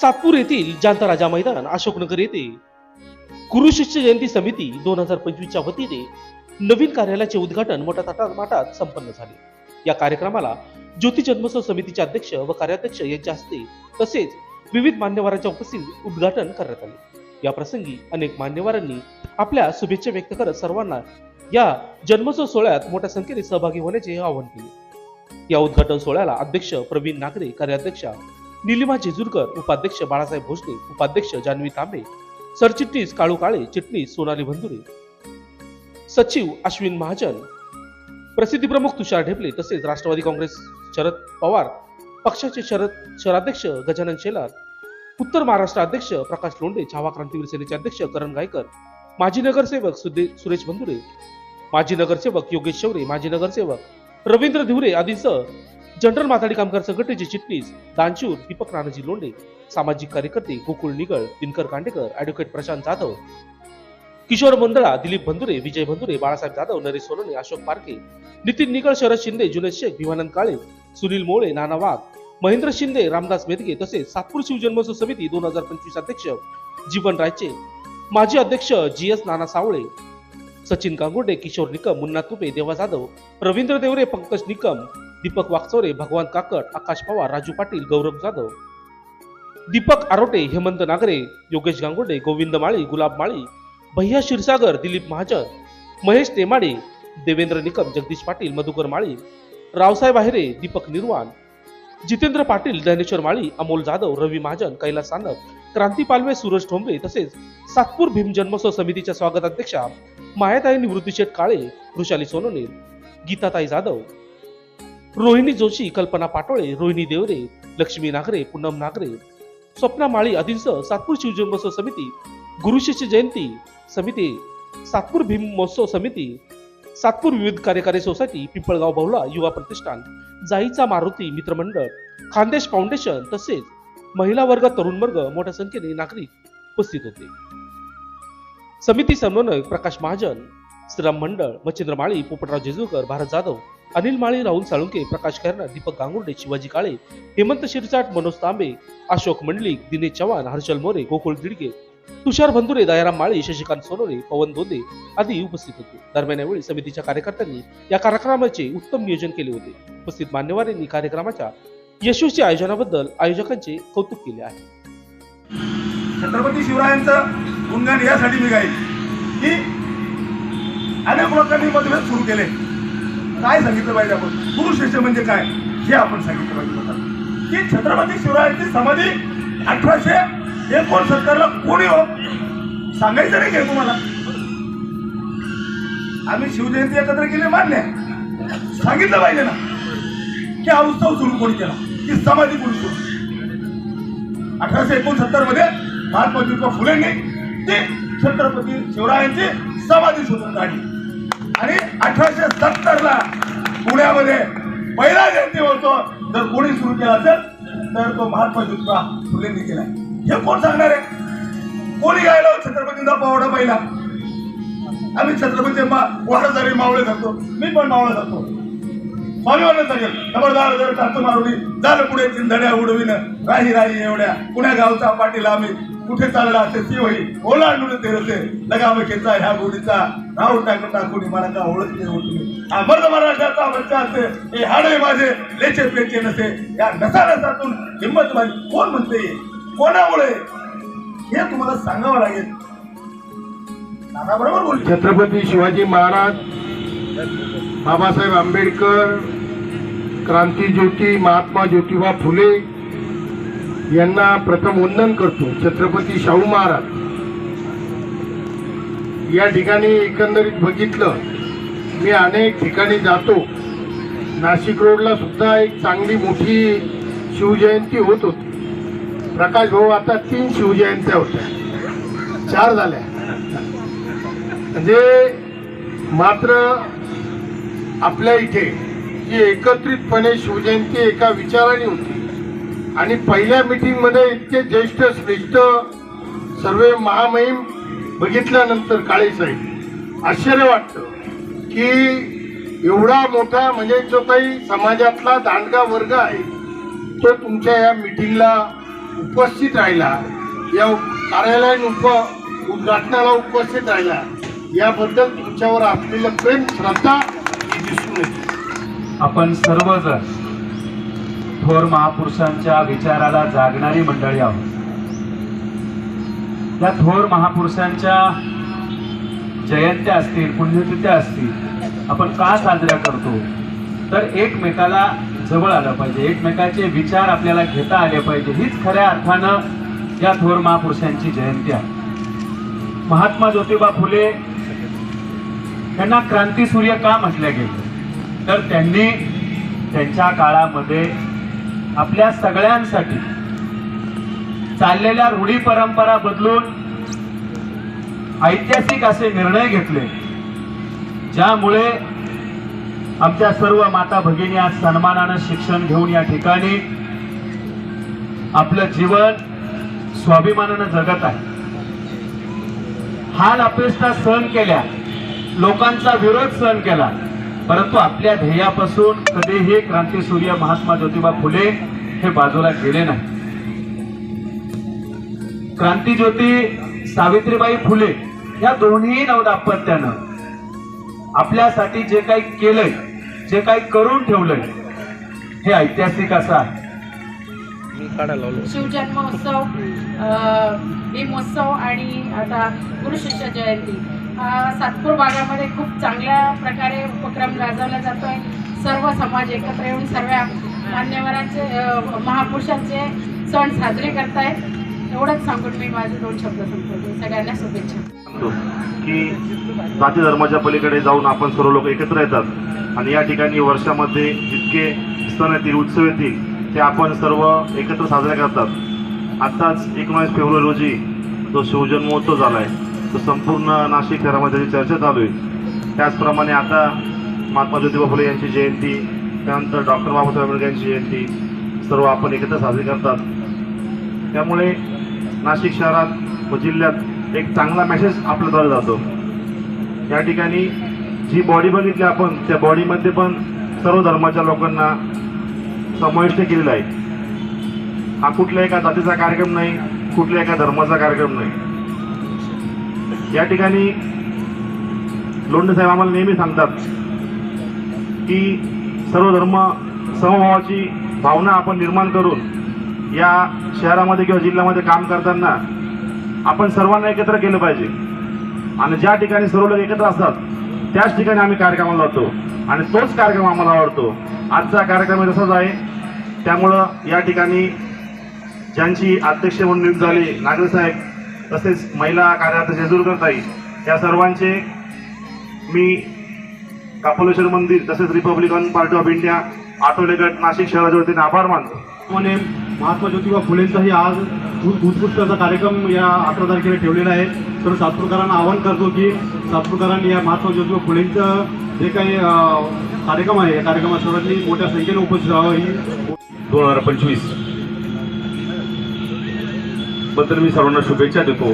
सातपूर येथील जांता राजा मैदान अशोकनगर येथे गुरु शिष्य जयंती समिती दोन हजार पंचवीसच्या वतीने नवीन कार्यालयाचे उद्घाटन मोठ्या थाटामाटात संपन्न झाले. या कार्यक्रमाला ज्योती जन्मोत्सव समितीचे अध्यक्ष व कार्याध्यक्ष यांच्या हस्ते तसेच विविध मान्यवरांच्या उपस्थित उद्घाटन करण्यात आले. या प्रसंगी अनेक मान्यवरांनी आपल्या शुभेच्छा व्यक्त करत सर्वांना या जन्मोत्सव सोहळ्यात मोठ्या संख्येने सहभागी होण्याचे आवाहन केले. या उद्घाटन सोहळ्याला अध्यक्ष प्रवीण नागरे कार्याध्यक्षा निलिमा जेजूरकर उपाध्यक्ष बाळासाहेब भोसले उपाध्यक्ष जान्हवी तांबे सरचिटणीस काळू काळे चिटणीस सोनाली भंदुरे. सचिव अश्विन महाजन. प्रसिद्धी प्रमुख तुषार ढेपले तसेच राष्ट्रवादी काँग्रेस शरद पवार पक्षाचे शरद शहराध्यक्ष गजानन शेलार उत्तर महाराष्ट्र अध्यक्ष प्रकाश लोंढे छावा क्रांतीवीर सेनेचे अध्यक्ष करण गायकर माजी नगरसेवक सुरेश भंदुरे माजी नगरसेवक योगेश शौरे माजी नगरसेवक रवींद्र धिवरे आदींसह जनरल माथाडी कामगार संघटनेचे चिटणीस दानशूर दीपक राणाजी लोंढे सामाजिक कार्यकर्ते गोकुळ निगळ दिनकर कांडेकर ऍडव्होकेट प्रशांत जाधव किशोर मंडळा दिलीप बंधुरे विजय बंधुरे बाळासाहेब जाधव नरेश सोनवणे अशोक पारखे नितीन निकळ शरद शिंदे जुनेद शेख भिवानंद काळे सुनील मोळे नाना वाघ महेंद्र शिंदे रामदास मेदगे तसेच सातपूर शिवजन्मोत्सव समिती दोन हजार पंचवीस अध्यक्ष जीवन रायचे माजी अध्यक्ष जी एस नाना सावळे सचिन कांगुर्डे किशोर निकम मुन्ना तुपे देवा जाधव रवींद्र देवरे पंकज निकम दीपक वाकचौरे भगवान काकड आकाश पवार राजू पाटील गौरव जाधव. दीपक आरोटे हेमंत नागरे योगेश गांगुर्डे गोविंद माळी गुलाब माळी भैया क्षीरसागर दिलीप महाजन महेश तेमाडे देवेंद्र निकम जगदीश पाटील मधुकर माळी रावसाहेब आहिरे दीपक निर्वाण जितेंद्र पाटील ज्ञानेश्वर माळी अमोल जाधव रवी महाजन कैलास सानप क्रांती पालवे सूरज ठोंबरे तसेच सातपूर भीम जन्मोत्सव समितीच्या स्वागताध्यक्षा मायाताई निवृत्तीशेठ काळे वृषाली सोनोने गीताताई जाधव रोहिणी जोशी कल्पना पाटोळे रोहिणी देवरे लक्ष्मी नागरे पूनम नागरे स्वप्ना माळी आदींसह सातपूर शिवजन्मोत्सव समिती गुरुशिष्य जयंती समिती सातपूर भीम महोत्सव समिती सातपूर विविध कार्यकारी सोसायटी पिंपळगाव बहुला युवा प्रतिष्ठान जाईचा मारुती मित्रमंडळ खानदेश फाउंडेशन तसेच महिला वर्ग तरुण वर्ग मोठ्या संख्येने नागरिक उपस्थित होते. समिती समन्वयक प्रकाश महाजन श्रीराम मंडळ मच्छिंद्र माळी पोपटराव जेजूरकर भारत जाधव अनिल माळी राहुल साळुंके प्रकाश खैरना दीपक गांगुर्डे शिवाजी काळे हेमंत शिरसाट मनोज तांबे अशोक मंडलिक दिनेश चव्हाण हर्षल मोरे गोकुळ दिडगे तुषार बंधुरे दयाराम माळी शशिकांत सोनोरे पवन दोंदे आदी उपस्थित होते. दरम्यान यावेळी समितीच्या कार्यकर्त्यांनी या कार्यक्रमाचे उत्तम नियोजन केले होते. उपस्थित मान्यवरांनी कार्यक्रमाच्या यशस्वी आयोजनाबद्दल आयोजकांचे कौतुक केले आहे. छत्रपती शिवरायांचं गुणगान यासाठी मी गाईल की अनेक लोकांनी मतभेद सुरू केले. काय सांगितलं पाहिजे आपण? गुरु शिष्य म्हणजे काय? हे आपण सांगितलं पाहिजे लोकांना. की छत्रपती शिवरायांची समाधी अठराशे एकोणसत्तरला कोणी हो? सांगायचं नाही काय तुम्हाला? आम्ही शिवजयंती एकत्र केली मान्य सांगितलं पाहिजे ना. की हा उत्सव सुरू कोणी केला? की समाधी कोणी सुरू? अठराशे एकोणसत्तरमध्ये महात्मा ज्योतिबा फुलेंनी ती छत्रपती शिवरायांची समाधी शोधून काढली. आणि अठराशे सत्तर ला पुण्यामध्ये पहिला जयंती होतो. जर कोणी सुरू केला असेल तर तो महात्मा ज्योतिबा फुलेंनी केला हे कोण सांगणार आहे? कोणी गायला छत्रपतींचा पावडा पहिला. आम्ही छत्रपती मावळे जातो मी पण मावळे जातो स्वामीवाला सांगेल खबरदार जर टाकतो मारुडी झालं पुढे चिंधड्या उडविन. राही राही एवढ्या. पुण्या गावचा पाटील आम्ही. कुठे चालला असे ती होई ओलांडून तेरसे. लगामखेचा ह्या गोडीचा. नाव टाकून टाकून मला का ओळखले होते अमर्द महाराष्ट्राचा बच्चा असे. हे हाडे माझे. लेचे पेचे नसे. या नसा नसातून हिंमत माझी. कोण म्हणते कोणामुळे? हे तुम्हाला सांगावं लागेल. दादा बरोबर छत्रपती शिवाजी महाराज बाबासाहेब आंबेडकर क्रांतीज्योती महात्मा ज्योतिबा फुले यांना प्रथम वंदन करतो छत्रपती शाहू महाराज. या ठिकाणी एकंदरीत बघितलं मी अनेक ठिकाणी जातो. नाशिक रोडला सुद्धा एक चांगली मोठी शिवजयंती होत होती. प्रकाश भाऊ आता तीन शिवजयंत्या होत्या. चार झाल्या. म्हणजे मात्र आपल्या इथे ही एकत्रितपणे शिवजयंती एका विचाराने होती. आणि पहिल्या मिटिंगमध्ये इतके ज्येष्ठ श्रेष्ठ सर्व महामहिम बघितल्यानंतर काळेसाहेब आश्चर्य वाटतं की एवढा मोठा म्हणजे जो काही समाजातला दांडगा वर्ग आहे तो तुमच्या या मिटिंगला उपस्थित राहिला या कार्यालयीन उप उद्घाटनाला उपस्थित राहिला. याबद्दल तुमच्यावर असलेलं प्रेम श्रद्धा दिसून येते. आपण सर्वजण थोर महापुरुषांच्या विचाराला जागणारी मंडळी आहोत. त्या थोर महापुरुषांच्या जयंत्या असतील पुण्यतिथ्या असतील आपण का साजऱ्या करतो? तर एकमेकाला जवळ आलं पाहिजे. एकमेकाचे विचार आपल्याला घेता आले पाहिजे. हीच खऱ्या अर्थानं या थोर महापुरुषांची जयंती आहे. महात्मा ज्योतिबा फुले यांना क्रांतीसूर्य का म्हटलं गेलं? तर त्यांनी त्यांच्या काळामध्ये आपल्या सगळ्यांसाठी चाललेल्या रूढी परंपरा बदलून ऐतिहासिक असे निर्णय घेतले ज्यामुळे आमच्या सर्व माता भगिनी आज सन्मानानं शिक्षण घेऊन या ठिकाणी आपलं जीवन स्वाभिमानानं जगत आहे हाल अपेष्टा सहन केल्या. लोकांचा विरोध सहन केला. परंतु आपल्या ध्येयापासून कधीही क्रांतीसूर्य महात्मा ज्योतिबा फुले हे बाजूला गेले नाही. क्रांतीज्योती सावित्रीबाई फुले या दोन्ही नवदाम्पत्यानं आपल्यासाठी जे काही केलंय जे काही करून ठेवलंय हे ऐतिहासिक असं आहे. शिवजन्मोत्सव भीमोत्सव आणि आता गुरुशिष्य जयंती. हा सातपूर भागामध्ये खूप चांगल्या प्रकारे उपक्रम गाजवला जातो आहे सर्व समाज एकत्र येऊन सर्व मान्यवरांचे महापुरुषांचे सण साजरे करतायत. एवढंच सांगून मी माझे दोन शब्द संपवते. सगळ्यांना शुभेच्छा. सांगतो की जाती धर्माच्या पलीकडे जाऊन आपण सर्व लोक एकत्र येतात. आणि या ठिकाणी वर्षामध्ये जितके सण येतील उत्सव येतील ते आपण सर्व एकत्र साजरे करतात. आत्ताच एकोणीस फेब्रुवारी रोजी जो शिवजन्मोत्सव झाला आहे तो संपूर्ण नाशिक शहरामध्ये त्याची चर्चा चालू आहे त्याचप्रमाणे आता महात्मा ज्योतिबा फुले यांची जयंती त्यानंतर डॉक्टर बाबासाहेब आंबेडकर यांची जयंती सर्व आपण एकत्र साजरी करतात. त्यामुळे नाशिक शहरात व जिल्ह्यात एक चांगला मेसेज आपल्याद्वारे जातो. या ठिकाणी जी बॉडी बघितली आपण त्या बॉडीमध्ये पण सर्व धर्माच्या लोकांना समाविष्ट केलेला आहे. हा कुठल्या एका जातीचा कार्यक्रम नाही कुठल्या एका धर्माचा कार्यक्रम नाही. या ठिकाणी लोंढे साहेब आम्हाला नेहमी सांगतात की सर्व धर्म समभावाची भावना आपण निर्माण करून या शहरामध्ये किंवा जिल्ह्यामध्ये काम करताना आपण सर्वांना एकत्र केलं पाहिजे. आणि ज्या ठिकाणी सर्व लोक एकत्र असतात त्याच ठिकाणी आम्ही कार्यक्रमाला जातो. आणि तोच कार्यक्रम आम्हाला आवडतो. आजचा कार्यक्रम तसाच आहे. त्यामुळं या ठिकाणी ज्यांची अध्यक्ष म्हणून नियुक्त झाली नागरिक साहेब तसेच महिला कार्यालय जेजूरकर ताई या सर्वांचे मी कापोलेश्वर मंदिर तसेच republican party of India Athawale गट नाशिक शहराच्या वतीने आभार मानतो. प्रमाणे महात्मा ज्योतिबा फुलेंचाही आज उत्- उत्कृष्ट असा कार्यक्रम या अठरा तारखेला ठेवलेला आहे. तर सातपूरकरांना आवाहन करतो की सातपूरकरांनी या महात्मा ज्योतिबा फुलेंचं जे काही कार्यक्रम आहे या कार्यक्रमात सर्वांनी मोठ्या संख्येने उपस्थित राहावं ही दोन हजार पंचवीस. बद्दल मी सर्वांना शुभेच्छा देतो.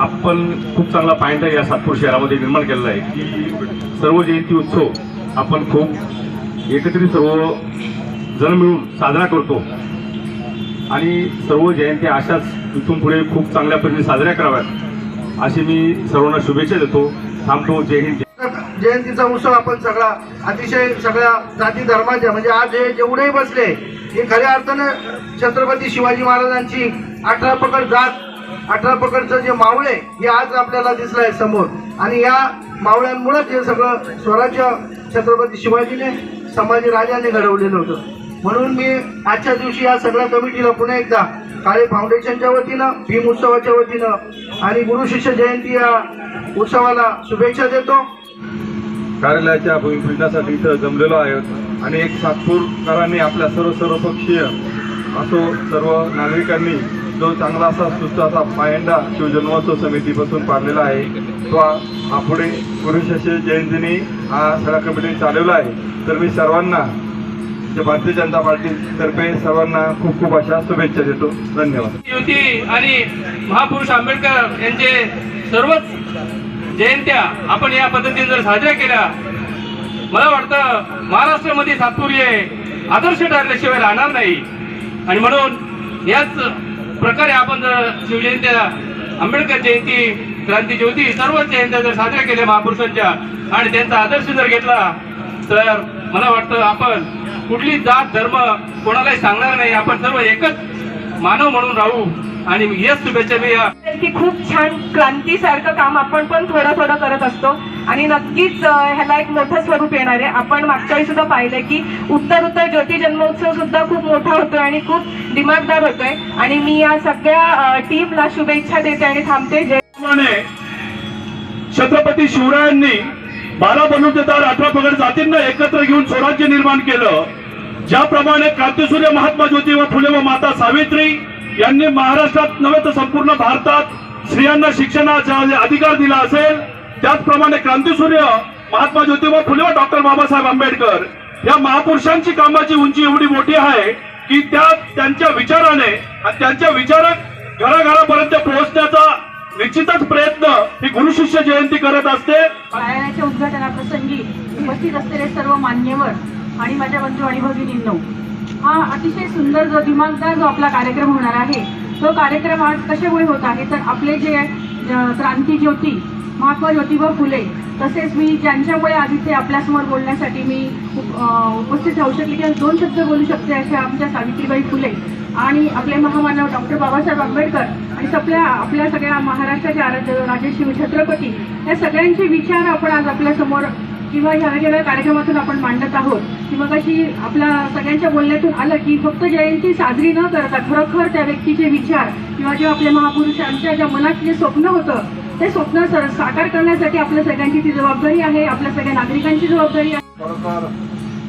आपण खूप चांगला पॉईंट या सातपूर शहरामध्ये निर्माण केलेला आहे की सर्व जयंती उत्सव आपण खूप एकत्रित सर्व जण मिळून साजरा करतो. आणि सर्व जयंती अशाच इथून पुढे खूप चांगल्या पद्धतीने साजऱ्या कराव्यात अशी मी सर्वांना शुभेच्छा देतो. थांबतो जय हिंद. जयंतीचा उत्सव आपण सगळा अतिशय सगळ्या जाती धर्माच्या म्हणजे आज हे जेवढेही बसले हे खऱ्या अर्थानं छत्रपती शिवाजी महाराजांची अठरा पकड जात अठरा पकडचं जे मावळे हे आज आपल्याला दिसलं आहे समोर. आणि या मावळ्यांमुळेच हे सगळं स्वराज्य छत्रपती शिवाजीने संभाजी राजाने घडवलेलं होतं. म्हणून मी आजच्या दिवशी या सगळ्या कमिटीला पुन्हा एकदा काळे फाउंडेशनच्या वतीनं भीम उत्सवाच्या वतीनं आणि गुरु शिष्य जयंती या उत्सवाला शुभेच्छा देतो. कार्यालयाच्या भूमिपूजनासाठी इथं जमलेलो आहोत. आणि एक सातपूरकरांनी आपल्या सर्व सर्वपक्षीय असो सर्व नागरिकांनी जो चांगला असा सुस्त असा पायंडा शिवजन्मोत्सव समितीपासून पाडलेला आहे तो हा पुढे गुरुशेष जयंतीने हा सगळा कमिटी चालवला आहे. तर मी सर्वांना जे भारतीय जनता पार्टीतर्फे सर्वांना खूप खूप अशा शुभेच्छा देतो. धन्यवाद. युती आणि महापुरुष आंबेडकर यांचे सर्वच जयंत्या आपण या पद्धतीने जर साजऱ्या केल्या मला वाटतं महाराष्ट्रामध्ये सातपुरी आदर्श ठरल्याशिवाय राहणार नाही. आणि म्हणून याच प्रकारे आपण जर शिवजयंती आंबेडकर जयंती क्रांती ज्योती सर्व जयंत्या जर साजऱ्या केल्या महापुरुषांच्या आणि त्यांचा आदर्श जर घेतला तर मला वाटतं आपण कुठली जात धर्म कोणालाही सांगणार नाही. आपण सर्व एकच मानव म्हणून राहू. आणि हेच शुभेच्छा मी या की खूप छान क्रांतीसारखं काम आपण पण थोडं थोडं करत असतो. आणि नक्कीच ह्याला एक मोठं स्वरूप येणार आहे. आपण मागच्या वेळी सुद्धा पाहिलं की उत्तर उत्तर ज्योती जन्मोत्सव सुद्धा खूप मोठा होतोय आणि खूप दिमागदार होतोय. आणि मी या सगळ्या टीमला शुभेच्छा देते आणि थांबते. छत्रपती शिवरायांनी बारा बलुतेदार अठरा पगड जातींना एकत्र घेऊन स्वराज्य निर्माण केलं. ज्याप्रमाणे क्रांतीसूर्य महात्मा ज्योतिबा फुले व माता सावित्री यांनी महाराष्ट्रात नव्हे तर संपूर्ण भारतात स्त्रियांना शिक्षणाचा अधिकार दिला असेल त्याचप्रमाणे क्रांतीसूर्य महात्मा ज्योतिबा फुले व डॉक्टर बाबासाहेब आंबेडकर या महापुरुषांची कामाची उंची एवढी मोठी आहे की त्या त्यांच्या विचाराने आणि त्यांच्या विचारात घराघरापर्यंत पोहोचण्याचा निश्चितच प्रयत्न ही गुरुशिष्य जयंती करत असते. कार्यालयाच्या उद्घाटनाप्रसंगी उपस्थित असलेले सर्व मान्यवर आणि माझ्या बंधू आणि भगिनींनो हा अतिशय सुंदर जो दिमागदार जो आपला कार्यक्रम होणार आहे तो कार्यक्रम आज कशामुळे होत आहे? तर आपले जे क्रांती ज्योती महात्मा ज्योतिबा फुले तसेच मी ज्यांच्यामुळे आज इथे आपल्यासमोर बोलण्यासाठी मी उपस्थित राहू शकले किंवा दोन शब्द बोलू शकते अशा आमच्या सावित्रीबाई फुले आणि आपले महामानव डॉक्टर बाबासाहेब आंबेडकर आणि आपल्या आपल्या सगळ्या महाराष्ट्राचे आराध्य राजश्री छत्रपती या सगळ्यांचे विचार आपण आज आपल्यासमोर किंवा ह्या ज्या कार्यक्रमातून आपण मांडत आहोत किंवा कशी आपल्या सगळ्यांच्या बोलण्यातून आलं की फक्त जयंती साजरी न करता खरोखर त्या व्यक्तीचे विचार किंवा जे आपल्या महापुरुषांच्या ज्या मनात जे स्वप्न होतं ते स्वप्न साकार करण्यासाठी आपल्या सगळ्यांची ती जबाबदारी आहे आपल्या सगळ्या नागरिकांची जबाबदारी आहे. खरोखर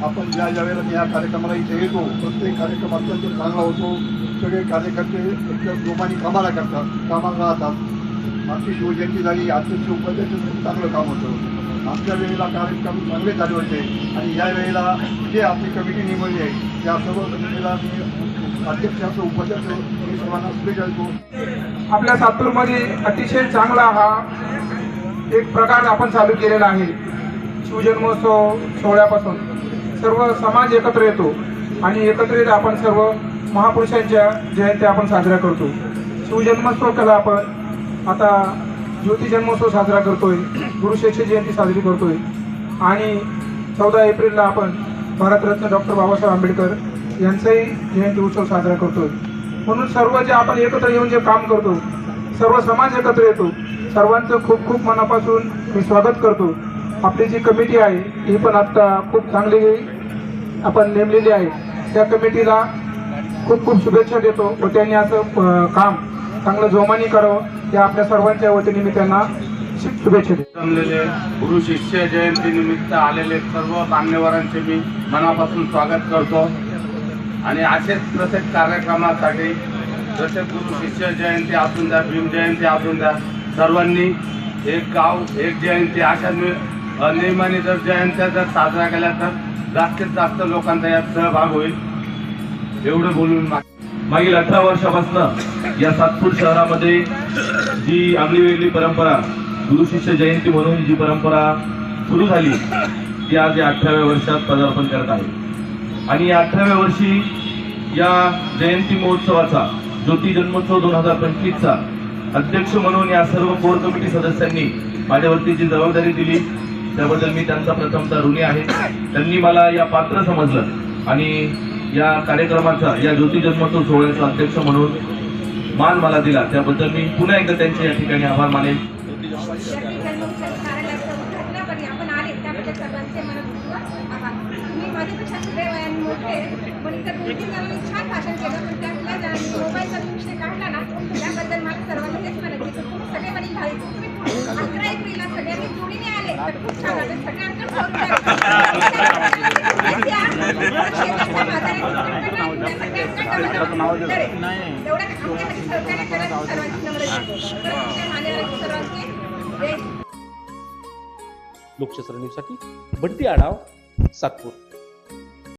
आपण ज्या ज्या वेळेला या कार्यक्रमाला इथे येतो प्रत्येक कार्यक्रम अत्यंत चांगला होतो सगळे कार्यकर्ते एकदम जोमाने कामाला करतात कामाला राहतात. आमची शिवजयंती झाली अध्यक्ष उपाध्यक्ष चांगलं काम होतं. मागच्या वेळेला कार्यक्रम चांगले झाले होते आणि या वेळेला जे आपली कमिटी निवडली आहे त्या सर्व कमिटीला मी अध्यक्ष उपाध्यक्ष मी सर्वांना शुभेच्छा देतो. आपल्या सातूरमध्ये अतिशय चांगला हा एक प्रकार आपण चालू केलेला आहे. शिवजन्मोत्सव सोहळ्यापासून सर्व समाज एकत्र येतो आणि एकत्रित आपण सर्व महापुरुषांच्या जयंत्या आपण साजऱ्या करतो. शिवजन्मोत्सव कला आपण आता ज्योती जन्मोत्सव साजरा करतोय गुरुशेषी जयंती साजरी करतोय. आणि चौदा एप्रिलला आपण भारतरत्न डॉक्टर बाबासाहेब आंबेडकर यांचाही जयंती उत्सव साजरा करतोय. म्हणून सर्व जे आपण एकत्र येऊन जे काम करतो सर्व समाज एकत्र येतो सर्वांचं खूप खूप मनापासून मी स्वागत करतो. आपली जी कमिटी आहे ही पण आत्ता खूप चांगली आपण नेमलेली आहे. त्या कमिटीला खूप खूप शुभेच्छा देतो व त्यांनी असं काम चांगलं जोमाने करावं या आपल्या सर्वांच्या वतीने मी त्यांना शुभेच्छा जमलेले गुरु शिष्य जयंती निमित्त आलेले सर्व मान्यवरांचे मी मनापासून स्वागत करतो. आणि असेच प्रत्येक कार्यक्रमासाठी जसे गुरु शिष्य जयंती असून द्या भीम जयंती असून द्या सर्वांनी एक गाव एक जयंती अशा नियमाने जर जयंत्या जर साजऱ्या केल्या तर जास्तीत जास्त लोकांचा यात सहभाग होईल. एवढं बोलून मा- मागील अठरा वर्षापासून या सातपूर शहरामध्ये जी आगळी वेगळी परंपरा गुरुशिष्य जयंती म्हणून जी परंपरा सुरू झाली ती आज या अठराव्या वर्षात पदार्पण करत आहे. आणि या अठराव्या वर्षी या जयंती महोत्सवाचा ज्योती जन्मोत्सव दोन हजार पंचवीसचा अध्यक्ष म्हणून या सर्व कोर कमिटी सदस्यांनी माझ्यावरती जी जबाबदारी दिली त्याबद्दल मी त्यांचा प्रथमतः ऋणी आहे. त्यांनी मला या पात्र समजलं आणि या कार्यक्रमाचा या ज्योती जन्मोत्सव सोहळ्याचा अध्यक्ष म्हणून मान मला दिला. त्याबद्दल मी पुन्हा एकदा त्यांचे या ठिकाणी आभार मानेन. घटनापरी आपण आले त्याबद्दल सर्वांचे मनपूर्वक आभार मी माझ्यापेक्षा सगळे वयाने मोठे पण इतर दोन तीन जणांनी छान भाषण केलं पण त्यातल्या जणांनी मोबाईलचा जो विषय काढला ना त्याबद्दल मला सर्वांना तेच म्हणत की तुम्ही सगळे वडील झाले तुम्ही अकरा एप्रिलला सगळ्यांनी जोडीने आले तर खूप छान वाटेल सगळ्यांकडे एवढ्या आमच्यासाठी सहकार्य करायचं सर्वांची नम्र विनंती. तर तुमच्या मान्यवरांची सर्वांचे जय लोकशास्त्र न्यूजसाठी बंटी आढाव सातपूर